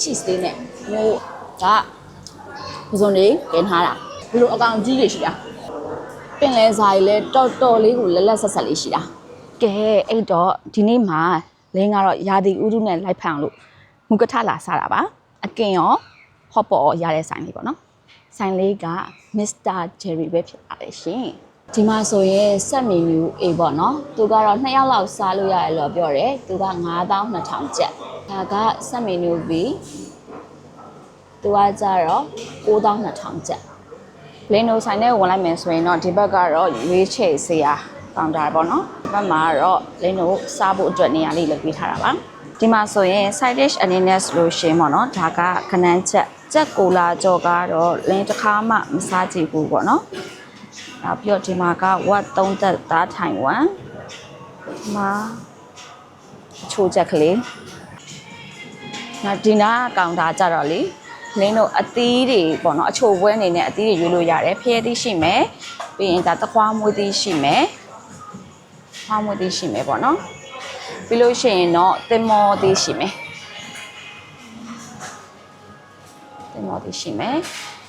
cheese လေးနဲ့ဟိုကပစုံလေးကင်ထားတာဘလို့အကောင်ကြီးတွေရှိတာပင်လဲစားရည်လဲတော်တော်လေးကိုလက်လက်ဆက်ဆက်လေးရှိတာကဲအဲ့တော့ဒီနေ့မှာလင်းကတော့ရာသီဥတုနဲ့လိုက်ဖန်လို့မူကထလာစားတာပါအကင်ရောဟော့ပေါ်ရောရတဲ့ဆိုင်လေးပေါ့နော်ဆိုင်လေးက Mr. Jerry ပဲဖြစ်ပါတယ်ရှင် ဒီမှာဆိုရင်စက်မီနူ A ပေါ့နော်သူကတော့2ယောက်လောက်စားလို့ရတယ်လို့ပြောတယ်သူက9200ကျပ်ဒါကစက်မီနူ B သူကကြတော့9200ကျပ်လင်းနိုဆိုင်နဲ့ဝင်လိုက်မယ်ဆိုရင်တော့ဒီဘက်ကတော့ရွေးချယ်စရာကောင်တာပေါ့နော်ဒီဘက်မှာကတော့လင်းနိုစားဖို့အတွက်နေရာလေးလုပ်ပေးထားတာပါဒီမှာဆိုရင် side dish အနေနဲ့ဆိုလို့ရှရင်ပေါ့နော်ဒါကခနန်းချက်ချက်ကိုလာကြော်ကတော့လင်းတစ်ခါမှမစားကြည့်ဘူးပေါ့နော် နောက်ပြီးတော့ဒီမှာကဝတ်သုံးသက်သားထိုင်ဝမ်ဒီမှာချိုးချက်ကလေးနောက်ဒီနားကောင်တာကြတော့လေလင်းတို့အသီးတွေပေါ့နော်အချိုပွဲအနေနဲ့အသီးတွေရွေးလို့ရတယ်ဖျဲသီးရှိမယ်ပြီးရင်ဒါသခွားမွေးသီးရှိမယ်ခွားမွေးသီးရှိမယ်ပေါ့နော်ပြီးလို့ရှိရင်တော့တင်မောသီးရှိမယ်တင်မောသီးရှိမယ်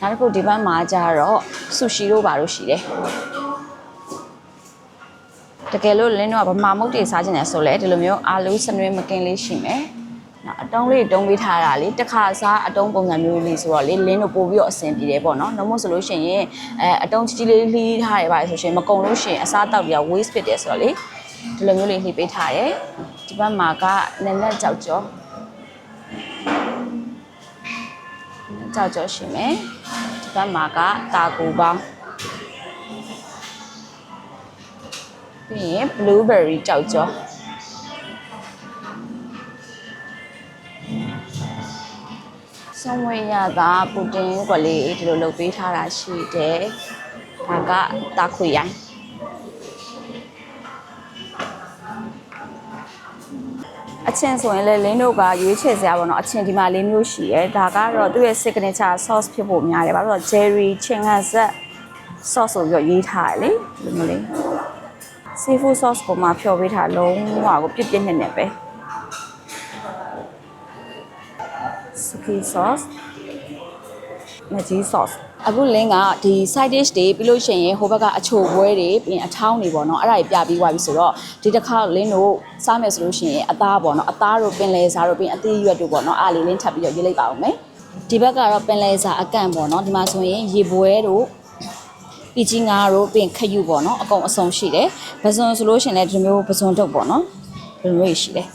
နောက်တစ်ခုဒီဘက်မှာကျတော့ဆူရှီတို့ဘာလို့ရှိတယ်တကယ်လို့လင်းတို့ကဗမာမုတ်တွေစားကျင်တယ်ဆိုလဲဒီလိုမျိုးအာလူးစနွေးမကင်းလေးရှိမယ်နော်အတုံးလေးတုံးပေးထားတာလေတစ်ခါစားအတုံးပုံစံမျိုးလေးဆိုတော့လေလင်းတို့ပို့ပြီးတော့အဆင်ပြေတယ်ပေါ့နော်။နှမို့ဆိုလို့ရှိရင်အဲအတုံးကြီးကြီးလေးလှီးထားတယ်ပါဆိုရှင်မကုံလို့ရှိရင်အစားတောက်တွေက waste ဖြစ်တယ်ဆိုတော့လေဒီလိုမျိုးလေးလှီးပေးထားတယ်။ဒီဘက်မှာကနက်နက်ကြောက်ကြောကြောက်ကြောရှိမယ်။ဒီဘ က်မှာကတာကူပေါင်းပြီးရင် blueberry ကြောက်ကြောဆုံးဝေးရတာပူတင်ကွက်လေးဒီလိုလုပ်ပေးထားတာရှိတယ်။ဒါကတာခွေရိုင်း ချင်းဆိုရင်လည်းလင်းတို့ကရွေးချယ်စရာပေါ့နော်အချင်းဒီမှာလေးမျိုးရှိရဲဒါကတော့သူ့ရဲ့ signature sauce ဖြစ်ဖို့များတယ်ဘာလို့လဲဆိုတော့ jerry ချင်းဟန်ဆက် sauce ဆိုပြီးတော့ရေးထားတယ်လေဒီလိုလေး seafood sauce ပုံမှာဖြော်ပေးထားလုံးဝကိုပြည့်ပြည့်နဲ့နဲ့ပဲ suki sauce magic sauce အခုလင်းကဒီ side dish တွေပြီးလို့ရှိရင်ဟိုဘက်ကအချိုပွဲတွေပြီးရင်အထောင်းတွေပေါ့နော်အဲ့ဒါတွေပြပြီးသွားပြီဆိုတော့ဒီတစ်ခါလင်းတို့စားမယ်ဆိုလို့ရှိရင်အသားပေါ့နော်အသားတို့ပင်လယ်စားတို့ပြီးရင်အသီးရွက်တို့ပေါ့နော်အားလေးလင်းထပ်ပြီးတော့ရေးလိုက်ပါအောင်မယ်ဒီဘက်ကတော့ပင်လယ်စားအကန့်ပေါ့နော်ဒီမှာဆိုရင်ရေပွဲတို့ပီကြီးငါတို့ပြင်ခယူပေါ့နော်အကုန်အစုံရှိတယ်ပဇွန်ဆိုလို့ရှရင်လည်းဒီလိုမျိုးပဇွန်တုပ်ပေါ့နော်ဒီလိုမျိုးရှိတယ်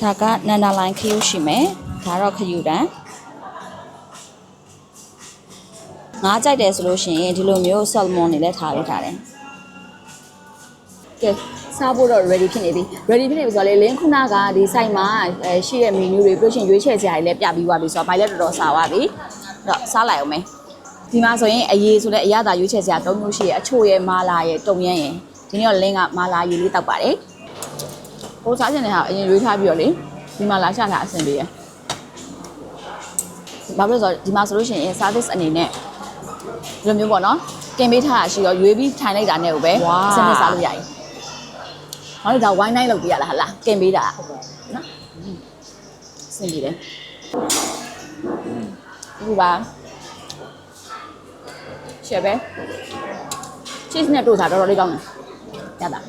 ဒါကနန္ဒာလိုင်းခယူရှိမယ်ဒါတော့ခယူတန်း ငါးကြိုက်တယ်ဆိုလို့ရှိရင်ဒီလိုမျိုးဆယ်မွန်တွေလည်းထားပေးထားတယ်ကဲစားဖို့တော့ ready ဖြစ်နေပြီ ready ဖြစ်နေပြီဆိုတော့လေလင်းခုနကဒီ site မှာအဲရှိတဲ့ menu တွေပြီးလို့ရှိရင်ရွေးချယ်စရာတွေလည်းပြပြီးသွားပြီဆိုတော့ဘိုင်လည်းတော်တော်စားသွားပြီတော့စားလိုက်အောင်မယ်ဒီမှာဆိုရင်အရေးဆိုတဲ့အရသာရွေးချယ်စရာ၃မျိုးရှိရအချို့ရဲ့မာလာရဲ့တုံရမ်းရဲ့ဒီနေ့တော့လင်းကမာလာရေလေးတောက်ပါတယ်ဟိုစားချင်တဲ့ဟာအရင်ရွေးထားပြီးတော့လေဒီမှာလာရှာလာအဆင်ပြေရဘာဖြစ်လို့ဆိုတော့ဒီမှာဆိုလို့ရှိရင် service အနေနဲ့ ဒီလိုမျိုးပေါ့နော်တင်ပေးထားတာရှိတော့ရွေးပြီးထိုင်လိုက်တာနဲ့ကိုပဲစနစ်စားလို့ရတယ်။ဘာလို့ဒါဝိုင်းနိုင်လုပ်ပြရလားဟာလားတင်ပေးတာနော်။စင်ပြေတယ်။ဒီပါရှယ်ပဲ cheese နဲ့တို့စားတော်တော်လေးကောင်းတယ်။ရတာ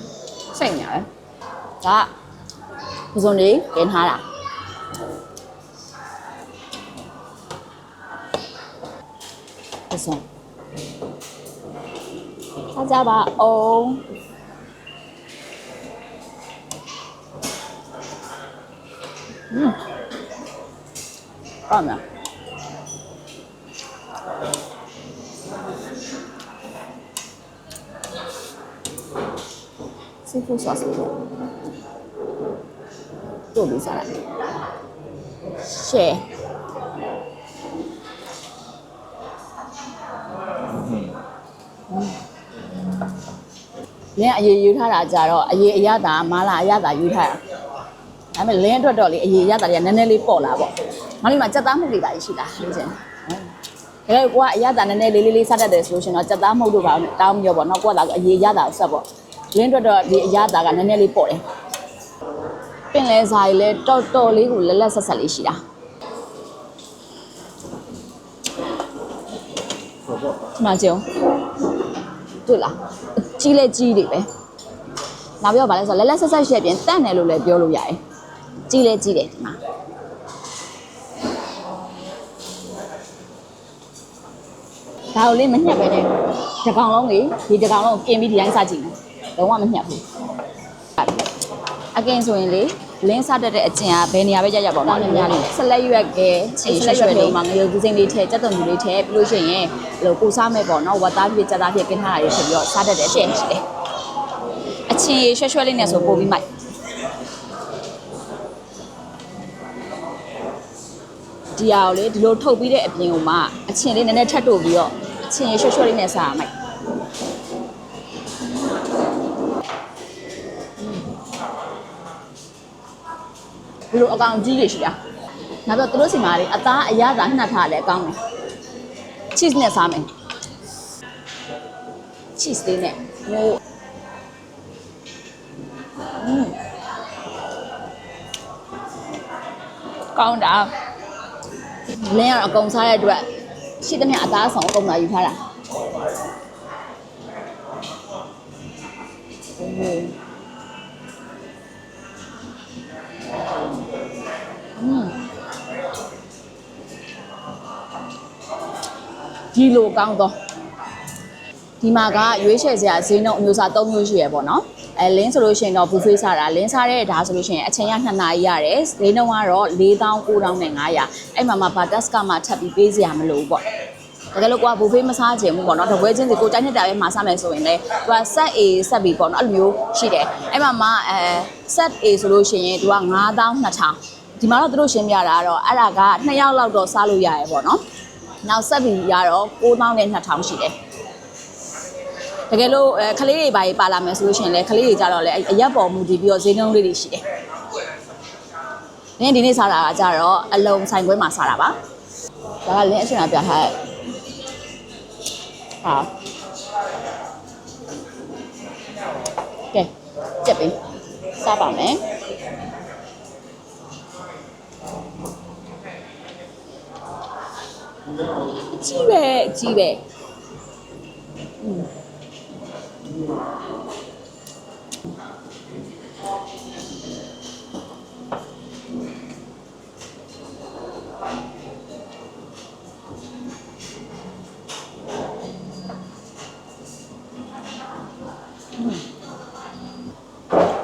စိတ်နေရတယ်။ဒါပစုံလေးကင်ထားတာ ပစုံစားကြပါအောင်อืมအော်မလားซีฟู้ดซอสလေးပေါ့တို့ပြီးစားလိုက်ရှယ် လင်းအရေးယူထားတာကြတော့အရေးအရသာမာလာအရသာယူထားတာဒါပေမဲ့လင်းအတွက်တော့လေအရေးအရသာတွေကနည်းနည်းလေးပေါ့လာပေါ့မလေးမှာစက်သားမှုတွေပါရှိတာလို့ချင်းဒါလည်းကိုကအရသာနည်းနည်းလေးလေးလေးစားတတ်တယ်ဆိုလို့ရှင်တော့စက်သားမှုတို့ပါတောင်းမျိုးပေါ့နော်ကိုကသာအရေးအရသာဆက်ပေါ့လင်းအတွက်တော့ဒီအရသာကနည်းနည်းလေးပေါ့တယ်ပင်လယ်စာကြီးလည်းတော်တော်လေးကိုလက်လက်ဆက်ဆက်လေးရှိတာ ဟုတ်ပေါ့ဒီမှာကြည့်အောင်တွေ့လားအကြီးလဲကြီးတွေပဲနောက်ပြီးတော့ဗာလဲဆိုတော့လက်လက်ဆက်ဆက်ရှိတဲ့အပြင်တန့်တယ်လို့လည်းပြောလို့ရတယ်ကြီးလဲကြီးတယ်ဒီမှာဒါကိုလေးမညှက်ပဲနဲ့တစ်ကောင်လုံးလေဒီတစ်ကောင်လုံးကိုกินပြီးဒီတိုင်းစားကြည့်မယ်လုံးဝမညှက်ဘူးအကင်ဆိုရင်လေ လင်းစားတတ်တဲ့အကျင်ကဘယ်နေရာပဲကြကြပေါ့နော်များလေးဆက်လက်ရွက်ကဲချေရွှဲရွှဲလေးမှာငရုတ်ကူးစိမ့်လေးထည့်စက်တုံကူလေးထည့်ပြီးလို့ရှိရင်ဟိုကိုစားမဲ့ပေါ့နော်ဝတ်သားဖြစ်ကြက်သားဖြစ်กินထားတာတွေဖြစ်ပြီးတော့စားတတ်တဲ့အကျင်ရှိတယ်အချင်းရွှဲရွှဲလေးနဲ့ဆိုပို့ပြီးမိုက်ဒီဟာကိုလေဒီလိုထုတ်ပြီးတဲ့အပြင်ကိုမှအချင်းလေးနည်းနည်းထပ်တို့ပြီးတော့အချင်းရွှဲရွှဲလေးနဲ့စားရမိုက် ဒီလိုအကောင်ကြီးတွေရှိတာနောက်တော့သူတို့စီမှာလေအသားအရသာနှက်ထားတယ်အကောင်းတယ် cheese နဲ့စားမယ် cheese လေးနဲ့ဟိုอืมကောင်းတာလင်းကတော့အကုန်စားရတဲ့အတွက်ရှိသမျှအသားဆောင်အကုန်လာယူထားတာ ဒီလိုကောင်းတော့ဒီမှာကရွေးချယ်စရာဈေးနှုန်းအမျိုးအစား၃မျိုးရှိရပေါ့နော်အဲလင်းဆိုလို့ရှိရင်တော့ buffet စားတာလင်းစားတဲ့ဒါဆိုလို့ရှိရင်အချိန်က2နာရီရတယ်ဈေးနှုန်းကတော့4900နဲ့900အဲ့မှာမှာ butters ကမှထပ်ပြီးပေးစရာမလိုဘူးပေါ့တကယ်လို့ကိုက buffet မစားချင်ဘူးပေါ့နော်တပွဲချင်းစီကိုတိုက်နှစ်တာပဲမှာစားမယ်ဆိုရင်လေသူက set A set B ပေါ့နော်အဲ့လိုမျိုးရှိတယ်အဲ့မှာမှာအဲ set A ဆိုလို့ရှိရင်သူက9200ဒီမှာတော့သူတို့ရှင်းပြတာကတော့အဲ့ဒါက2ယောက်လောက်တော့စားလို့ရရပေါ့နော် နောက် set B ရတော့9000နဲ့2000ရှိတယ်တကယ်လို့အဲခလေးတွေပါပါလာမယ်ဆိုလို့ရှိရင်လေခလေးတွေကြတော့လေအရက်ပေါ်မူတည်ပြီးတော့ဈေးနှုန်းလေးတွေရှိတယ်။နင်းဒီနေ့စားတာကကြတော့အလုံးဆိုင်ခွဲမှာစားတာပါ။ဒါကလင်းအရှင်ကပြထားတဲ့ဟာကဲကြက်ပြီစားပါမယ် ကြီးပဲအကြီးပဲอืม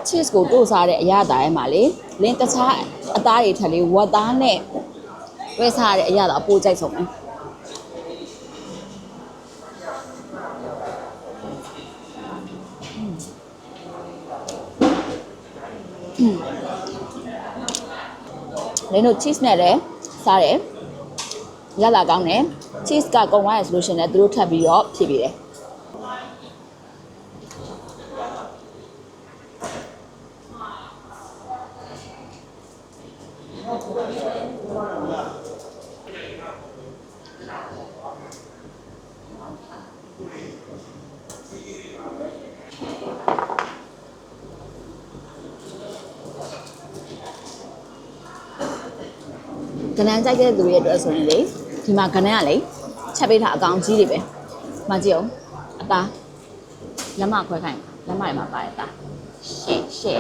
ချစ်ကိုတို့စားတဲ့အရသာရဲ့မှာလေလင်းတခြားအသားတွေထက်လေးဝတ်သားနဲ့ဝဲစားတဲ့အရသာအပိုးကြိုက်ဆုံးတ လင်းတို့ cheese နဲ့လည်းစားတယ်ရလာကောင်းတယ် cheese ကကုန်သွားရဆိုလို့ရှရင်လည်းသူတို့ထပ်ပြီးတော့ဖြည့်ပေးတယ် ကနန်းကြိုက်တဲ့သူတွေအတွက်ဆိုရင်လေဒီမှာကနန်းကလေချက်ပေးထားအကောင်ကြီးတွေပဲမကြည့်အောင်အသားလက်မခွဲခိုင်းလက်မတွေမှာပါတဲ့အသားရှေ့ရှေ့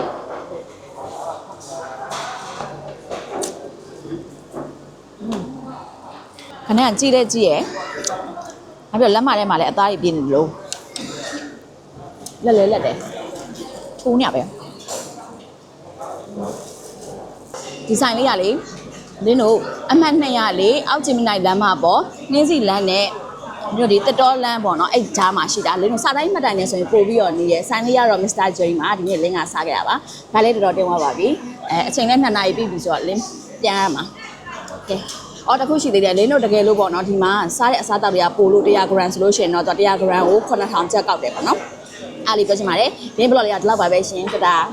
ခဏကကြည့်တဲ့ကြည့်ရဲ့နောက်ပြီးတော့လက်မထဲမှာလည်းအသားတွေပြည့်နေလို့လက်လဲလက်တယ်ထိုးနေရပဲဒီဆိုင်လေးကလေ လင်းတို့အမှတ်200လေအောက်ကျင်မနိုင်လမ်းမှာပေါ့နှင်းစီလမ်းနဲ့မြို့ဒီတတော်လမ်းပေါ့နော်အဲ့ဂျားမှာရှိတာလင်းတို့စားတိုင်းမှတ်တိုင်နေဆိုရင်ပို့ပြီးတော့နေရဆိုင်လေးကတော့ Mr. Jerry မှာဒီနေ့လင်းကစားခဲ့တာပါဒါလေးတော်တော်တင်သွားပါပြီအဲအချိန်လည်း2နာရီပြည့်ပြီဆိုတော့လင်းပြန်ရမှာကဲအော်တစ်ခုရှိသေးတယ်လင်းတို့တကယ်လို့ပေါ့နော်ဒီမှာစားတဲ့အစားအသောက်တွေကပို့လို့100 gram ဆိုလို့ရှိရင်တော့100 gram ကို9000ကျပ်ကောက်တယ်ပေါ့နော်အားလေးပြောချင်ပါတယ်လင်းဘလော့လေးကဒီလောက်ပါပဲရှင်တတား